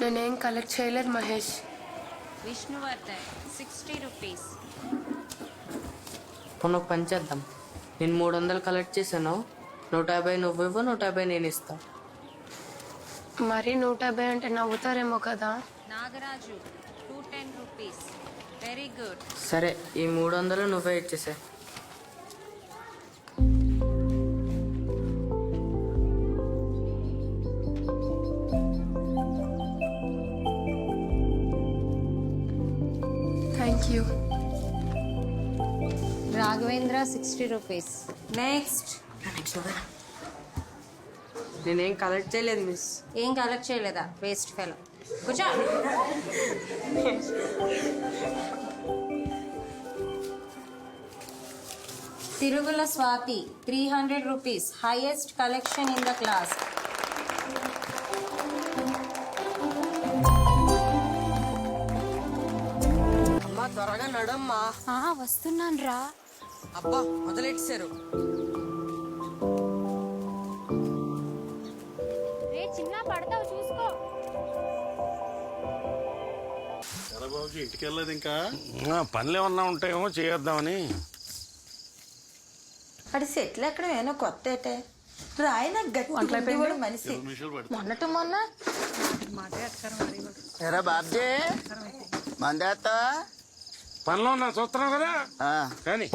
నేనేం కలెక్ట్ చేయలేదు Mahesh. Vishnuvardhan sixty rupees మొన్న ఒక పని చేద్దాం. నేను మూడు వందలు కలెక్ట్ చేశాను. నూట యాభై నువ్వు ఇవ్వు నూట యాభై నేను ఇస్తా. మరి నూట యాభై అంటే నవ్వుతారేమో కదా. Nagaraju two ten rupees very good సరే ఈ మూడు వందలు నువ్వే ఇచ్చేసే సిక్స్టీ రూపీస్ నెక్స్ట్ నేనేం కలెక్ట్ చేయలేదు మిస్ ఏం కలెక్ట్ చేయలేదా? వేస్ట్ ఫెలో కూర్చో. Tirugula Swathi three hundred rupees highest collection in the class అమ్మా త్వరగా నడమ్మా. వస్తున్నాను రా అబ్బా మొదలెట్టారు. రే చిన్న పడతావు చూసుకో. బాబుజీ ఇంటికి వెళ్ళలేదు ఇంకా? ఆ, పనులు ఏమన్నా ఉంటాయేమో చేద్దామని అడి సెటిల్ ఎక్కడ ఏమైనా కొత్త ఏటే రాయన గట్టి కూడా మనిషి. మొన్నటి మొన్న? ఎరా బాబ్జీ మందేత్త? పనిలో ఉన్నా చూస్తున్నావు కదా? కానీ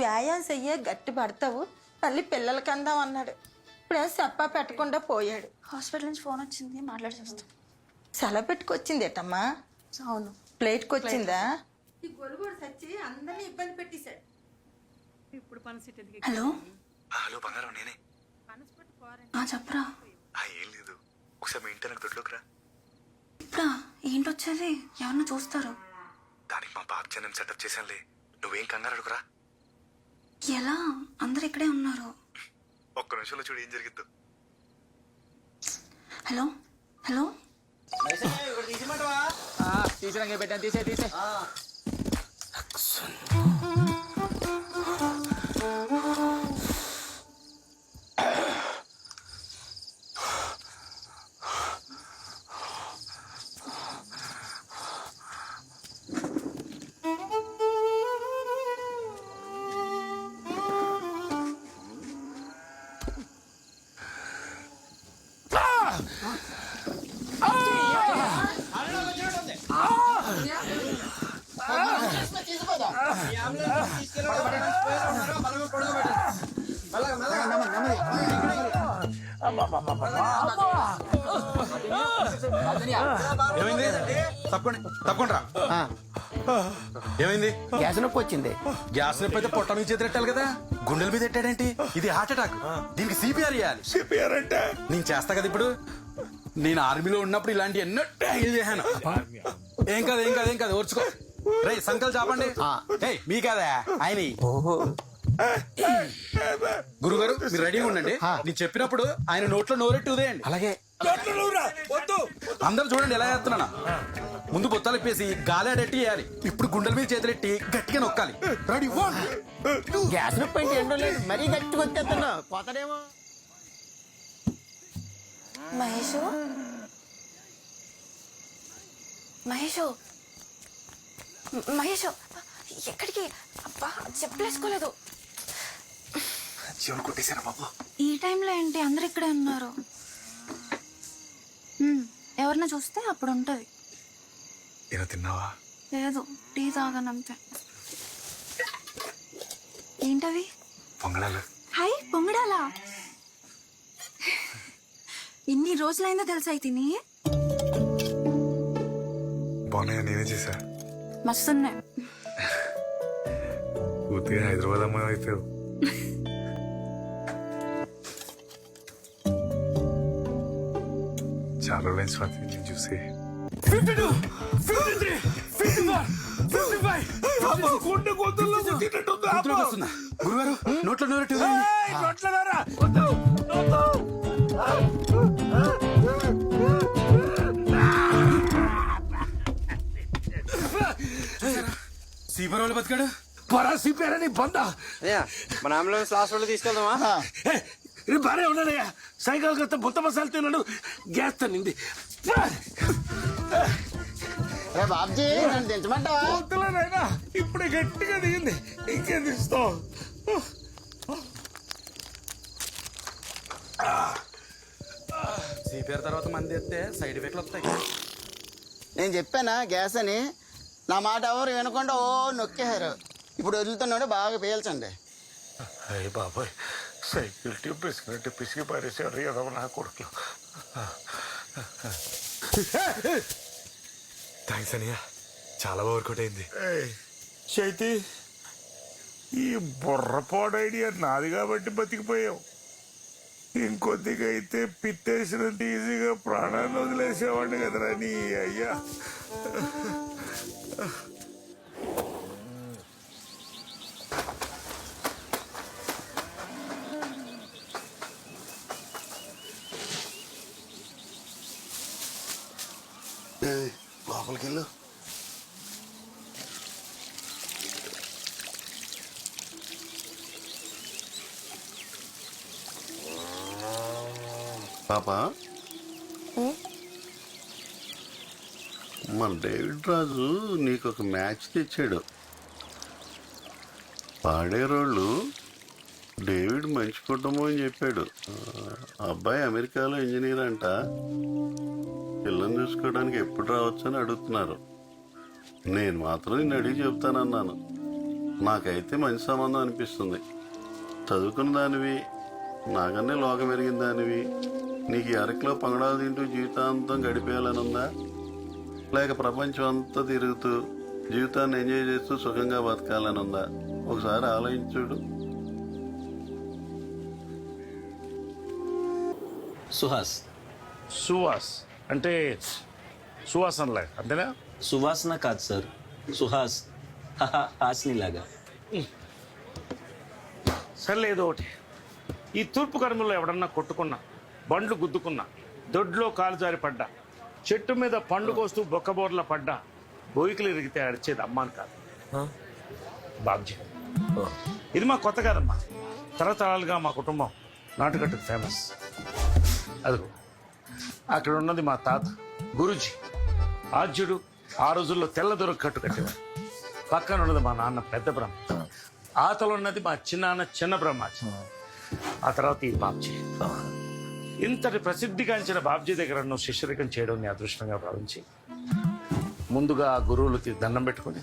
వ్యాయామం చెయ్యే గట్టి పడతావు మళ్ళీ పిల్లలకి అందాం అన్నాడు. ఇప్పుడే చెప్పా పెట్టకుండా పోయాడు. హాస్పిటల్ నుంచి ఫోన్ వచ్చింది మాట్లాడి చూస్తాం సెలవు పెట్టుకొచ్చింది ఏటమ్మా అవును. ప్లేట్కి వచ్చిందా? ఈ గొలుగుడు సచ్చి అందరినీ ఇబ్బంది పెట్టేశాడు. హలో? హలో బంగారం నేనే. ఆ చెప్పరా? ఆ, ఏం లేదు. ఒకసారి మీ ఇంటి నాకు దొడ్లోకి రా. ఇప్పుడా? ఏంటి వచ్చేది ఎవరన్నా చూస్తారు. దానికి మా బాబు చెన్నెం సెటప్ చేశానులే. నువ్వేం కంగారు అడుగురా. ఎలా? అందరు ఇక్కడే ఉన్నారు. ఒక్క నిమిషంలో చూడు ఏం జరిగిద్దో హలో? హలో? తీసినాక పెట్టాను తీసే తీసే. ఏమైంది? తప్పండి తప్పకుండా ఏమైంది? గ్యాస్ నొప్పి వచ్చింది. గ్యాస్ నొప్పి అయితే పొట్ట మీద చేతి పెట్టాలి కదా? గుండెల మీద పెట్టాడేంటి ఇది హార్ట్ అటాక్. దీనికి సిపిఆర్ చేయాలి సిపిఆర్ అంటే? నేను చేస్తా కదా ఇప్పుడు? నేను ఆర్మీలో ఉన్నప్పుడు ఇలాంటి ఎన్నో ట్యాగిల్ చేశాను. ఏం కాదు ఏం కాదు ఏం కాదు ఓర్చుకో. రే సంకల్ చాపండి. ఏయ్, మీ కాదా? ఆయన ఓహో. గురుగారు మీరు రెడీగా ఉండండి. నేను చెప్పినప్పుడు ఆయన నోట్లో నోరెట్టు ఉదేయండి. అలాగే. అందరూ చూడండి ఎలా చేస్తున్నానా. ముందు బొత్తాలు ఇప్పేసి గాలాడెట్టి చేయాలి. ఇప్పుడు గుండెల మీద చేతులెట్టి గట్టిగా నొక్కాలి. రెడీ వన్ గ్యాస్ నొప్పి ఏంటో? లేదు. మరీ గట్టిగా వచ్చేస్తున్నా పోతాడేమో మహేష్? మహేష్? మహేష్ ఎక్కడికి? అబ్బా చెప్పలేసుకోలేదు. కొట్టేశారా బాబు? ఈ టైంలో ఏంటి? అందరు ఇక్కడే ఉన్నారు. హ్మ్, ఎవరన్నా చూస్తే అప్పుడు ఉంటది. ఏదో తిన్నావా? లేదు టీ తాగనంతే ఏంటవి? పొంగళాలు హాయ్ పొంగడాలా? ఇన్ని రోజులైందో తెలుసా తిని? బాగున్నాయా? నేనే చేశా? మస్తున్నాయి పూర్తిగా హైదరాబాద్ అమ్మాయి అయిపోయావు చాలా రోజులైన స్వాతి నేను చూసి. ఫిఫ్టీ టూ ఫిఫ్టీ సీపర్ వాళ్ళు బతికాడు? పరాసి పేరని బంద మన అంబులెన్స్ హాస్పిటల్ తీసుకెళ్దామా? రే బానే ఉన్నాడయ్యా. సైకిల్ కత్త బుత్త మసాలు తిన్నాడు. గ్యాస్ తన్నింది. రే బాబ్జీ నన్ను దించమంటావా? ఇప్పుడే గట్టిగా దిగింది. ఇంకేం తీస్తావు సిపిఆర్ తర్వాత మంది ఎత్తే సైడ్ ఎఫెక్ట్లు వస్తాయి. నేను చెప్పానా గ్యాస్ అని? నా మాట ఎవరు వినకుండా ఓ నొక్కేశారు. ఇప్పుడు వదులుతున్నాడు బాగా పీల్చండి. అయ్య బాబాయ్ సైకిల్ ట్యూబ్ పిసికినట్టు పిసికి పారేసాడు ఏదో నా కొడుకు. థ్యాంక్స్ అనియా. చాలా వర్కౌట్ అయింది. చైతి ఈ బుర్రపాడు ఐడియా నాది కాబట్టి బతికిపోయావు. ఇంకొద్దిగా అయితే పిట్టేసినంత ఈజీగా ప్రాణాన్ని వదిలేసేవాడిని కదరా నీ అయ్యా. లోపలికి వెళ్ళు పాప మన డేవిడ్ రాజు నీకు ఒక మ్యాచ్ తెచ్చాడు. పాడేరోళ్ళు డేవిడ్ మంచి కుటుంబం అని చెప్పాడు. అబ్బాయి అమెరికాలో ఇంజనీర్ అంట. పిల్లని చూసుకోవడానికి ఎప్పుడు రావచ్చు అని అడుగుతున్నారు. నేను మాత్రం నిన్ను అడిగి చెప్తానన్నాను. నాకైతే మంచి సంబంధం అనిపిస్తుంది. చదువుకున్న దానివి నాకన్నే లోకం ఎరిగిన దానివి. నీకు ఈ అరకిలో పంగడాలు తింటూ జీవితాంతం గడిపేయాలని ఉందా లేక ప్రపంచం అంతా తిరుగుతూ జీవితాన్ని ఎంజాయ్ చేస్తూ సుఖంగా బతకాలని ఉందా? ఒకసారి ఆలోచించుడు సుహాస్. సువాస్ అంటే సువాసనలే అంతేనా? సువాసన కాదు సార్. సుహాస్. హాస్ని లాగా సర్లేదు ఒకటి. ఈ తూర్పు కర్మలో ఎవడన్నా కొట్టుకున్నా బండ్లు గుద్దుకున్నా దొడ్లో కాలు జారి పడ్డా చెట్టు మీద పండు కోస్తూ బొక్కబోర్ల పడ్డా. బోయికలు ఇరిగితే అడిచేది అమ్మాని కాదు. బాబ్జీ. ఇది మా కొత్త కాదమ్మా. తరతరాలుగా మా కుటుంబం నాటుకట్టుకు ఫేమస్ అదిగో అక్కడ ఉన్నది మా తాత గురుజీ. ఆద్యుడు ఆ రోజుల్లో తెల్ల దొరకు కట్టు కట్టేవాడు. పక్కన ఉన్నది మా నాన్న పెద్ద బ్రహ్మ. ఆతలు ఉన్నది మా చిన్నాన్న చిన్న బ్రహ్మాజీ. ఆ. తర్వాత ఈ బాబ్జీ. ఇంతటి ప్రసిద్ధిగాంచిన బాబ్జీ దగ్గర నువ్వు శిష్యరికం చేయడం నీ అదృష్టంగా భావించి ముందుగా ఆ గురువులకి దండం పెట్టుకుని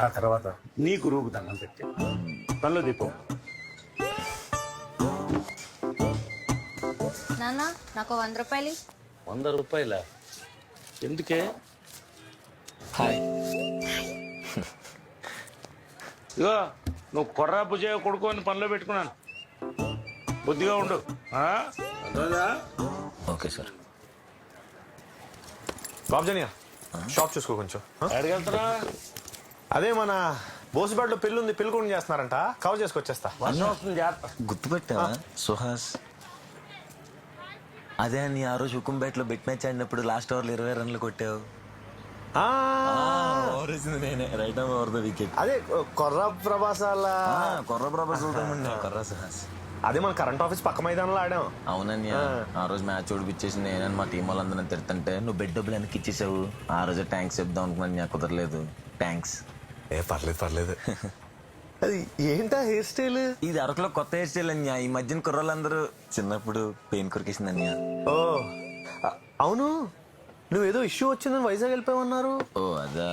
ఆ తర్వాత నీ గురువుకు దండం పెట్టి పనులు దీపం. నాన్న నాకు వంద రూపాయలు వంద రూపాయల? ఎందుకే? హాయ్. ఇగో నువ్వు కొర్రా భుజయ కొడుకు అని పనిలో పెట్టుకున్నాను. బుద్ధిగా ఉండు? ఓకే సార్ బాబ్జనియా షాప్ చూసుకో కొంచెం. వెళ్తున్నా అదే మన బోసుబాట్లో పెళ్ళి ఉంది పెళ్ళి కూడా చేస్తున్నారంట కవర్ చేసుకొచ్చేస్తా జాగ్రత్త. గుర్తుపెట్టావా? సుహాస్. అదే నీ ఆ రోజు హుకుంపేటలో బెట్ మ్యాచ్ ఆడినప్పుడు లాస్ట్ ఓవర్లో ఇరవై రన్లు కొట్టావు. ఆ, నేనే. రైట్ ఓవర్ ద వికెట్ అదే కొర్ర ప్రభాసాల కొర్ర ప్రభా చూద్దామండి కొర్ర సుహాస్. అదే మన కరెంట్ ఆఫీస్ పక్క మైదానంలో ఆడాం. అవునన్య ఆ. రోజు మ్యాచ్ ఓడిపించేసి నేనని మా టీం వాళ్ళందరినీ తిడుతుంటే నువ్వు బెడ్ డబ్బులు వెనక్కి ఇచ్చేసావు? ఆ రోజు థ్యాంక్స్ చెప్దాం అనుకున్నాను నాకు కుదరలేదు. థ్యాంక్స్ ఏ పర్లేదు పర్లేదు. అది ఏంటా హెయిర్ స్టైల్ ఇది అరకులో కొత్త హెయిర్ స్టైల్ అన్య. ఈ మధ్యన కుర్రోళ్ళందరూ చిన్నప్పుడు పెయిన్ కొరికేసింది అన్య. ఓ అవును. నువ్వేదో ఇష్యూ వచ్చిందని వైజాగ్ వెళ్ళిపోయామన్నారు ఓ అదా.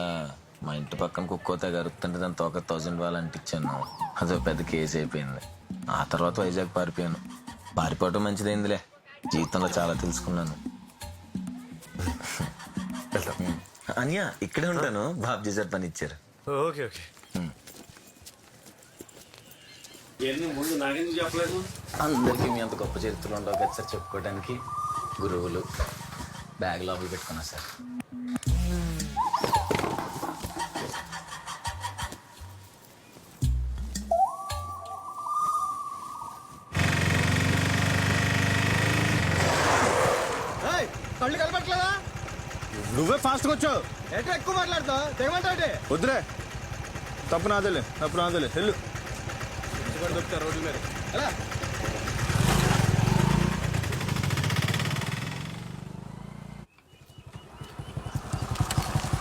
మా ఇంటి పక్కన కుక్కోతే గరుపుతుంటే దాని తోక థౌజండ్ వాళ్ళు అంటించాను అదో పెద్ద కేసు అయిపోయింది. ఆ తర్వాత వైజాగ్ పారిపోయాను. పారిపోవటం మంచిదైందిలే. జీవితంలో చాలా తెలుసుకున్నాను. అన్య ఇక్కడే ఉంటాను. బాబ్జీ సార్ పని ఇచ్చారు ఓకే. ఓకే ముందు నాకెందుకు చెప్పలేదు? అందరికీ మీ అంత గొప్ప చరిత్రలు ఉండవు కదా సార్ చెప్పుకోవడానికి గురువులు. బ్యాగ్ లోపల పెట్టుకున్నా సార్. నువ్వే ఫాస్ట్గా వచ్చావు. ఏంటో ఎక్కువ మాట్లాడతావు? తెగమంటే వద్దులే. తప్పు నాదేలే తప్పు నాదేలే. వెళ్ళు. దొరుకుతారు రోడ్ల మీద. ఎలా?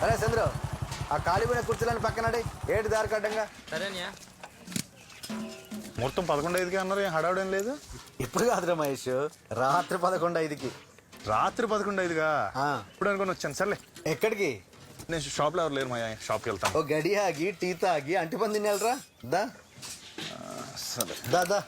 అరే చంద్రు ఆ కాలిపోయిన కుర్చీలను పక్కనడి ఏటి దారి కడ్డంగా? సరేనా మొత్తం పదకొండు ఐదుకి అన్నారు హడావుడేం లేదు? ఇప్పుడు కాదురా మహేష్ రాత్రి పదకొండు ఐదుకి. రాత్రి పదకొండు ఐదుగా. ఇప్పుడు అనుకుని వచ్చాను. సర్లే. ఎక్కడికి? నేను షాప్లో ఎవరు లేరు మా షాప్కి వెళ్తాను. ఓ గడి ఆగి టీ తాగి అంటిపంది తినేళ్ళరా దా. సరే. దా దా.